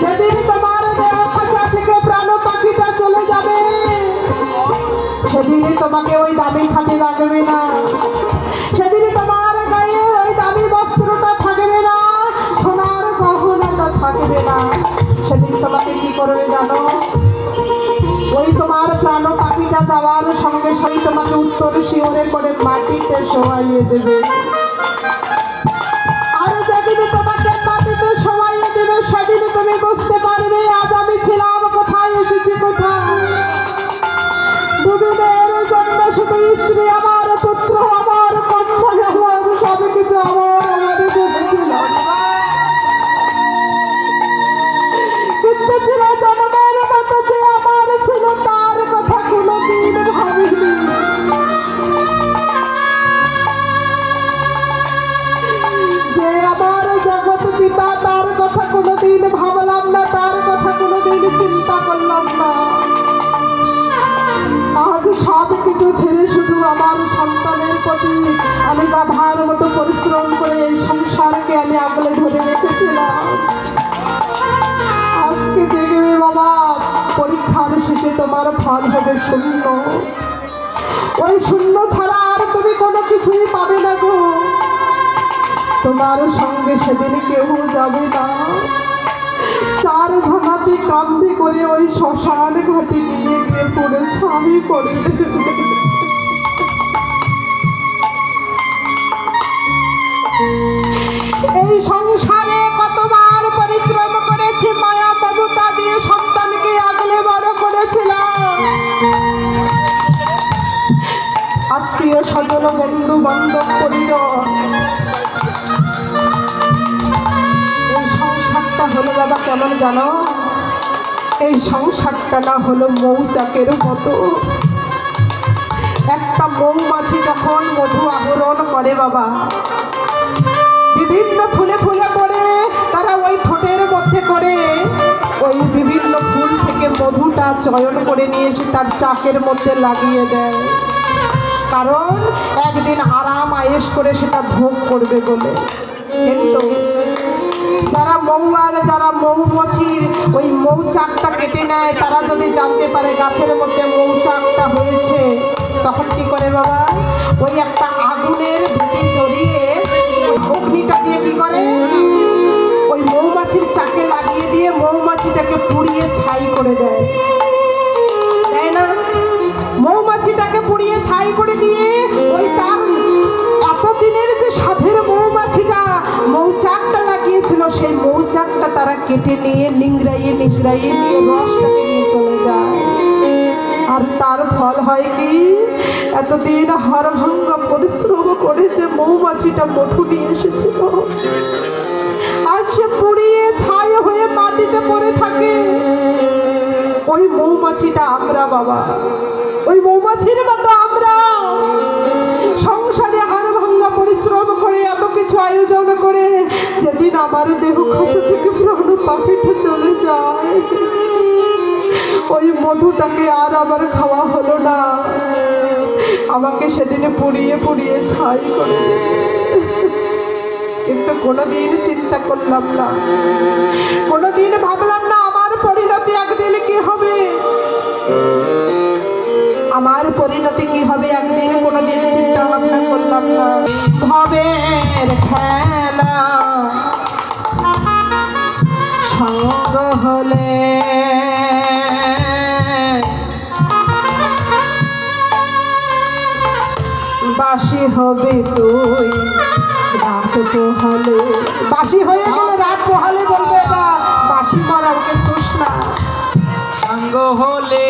সেদিন তোমার থেকে পাখিটা চলে যাবে। সেদিনই তোমাকে ওই দামি লাগবে না। সেদিনই তোমার ওই দামি থাকবে না। সোনার থাকবে না। সেদিন তোমাকে ওই তোমার পাখিটা যাওয়ার সঙ্গে সঙ্গে তোমাকে উত্তর শিওরে করে মাটিতে শোয়াইয়ে দেবে। কিছুই পাবে না গো। তোমার সঙ্গে সেদিন কেউ যাবে না। চার ঝামাতে কান্দি করে ওই শ্মশান ঘাটে নিয়ে গিয়ে পড়ে ছামি করে বাবা জানো? এই সংসারটা না হলো মৌচাকের মতো। একটা মৌমাছি যখন মধু আহরণ করে বাবা, বিভিন্ন ফুলে ফুলে পড়ে, তারা ওই ঠোঁটের মধ্যে করে, ওই বিভিন্ন ফুল থেকে মধুটা চয়ন করে নিয়ে এসে তার চাকের মধ্যে লাগিয়ে দেয়। কারণ একদিন আরাম আয়েস করে সেটা ভোগ করবে বলে। কিন্তু মৌয়াল যারা মৌমাছির ওই মৌচাকটা কেটে নেয়, তারা যদি জানতে পারে গাছের মধ্যে মৌচাকটা হয়েছে, তখন কি করে বাবা? ওই একটা আগুনের কেটে নিয়ে নিংড়াইয়ে নিংড়াইয়ে নিয়ে রসটাকে নিয়ে চলে যায়। আর তার ফল হয় কি? এতদিন হাড় ভাঙ্গা পরিশ্রম করে যে মৌমাছিটা মধু নিয়ে এসেছিল। আজ সে পুড়িয়ে ছাই হয়ে মাটিতে পড়ে থাকে। ওই মৌমাছিটা আমরা বাবা, ওই মৌমাছির মতো মধুটাকে আর আবার খাওয়া হলো না। আমাকে সেদিন পুড়িয়ে পুড়িয়ে ছাই করে। কিন্তু কোনোদিন চিন্তা করলাম না। কোনোদিন ভাবলাম না আমার পরিণতি একদিন কি হবে? আমার পরিণতি কি হবে একদিন কোনোদিন চিন্তা ভাবনা করলাম না। ভবের খেলা সঙ্গ হলে বাসি হবে তুই। রাত পোহালে বাসি হয়ে গেলে রাত পোহালে বলবে এটা বাসি মরা ওকে চুস না। সাঙ্গ হলে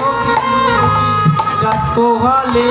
হবে রাত পোহালে।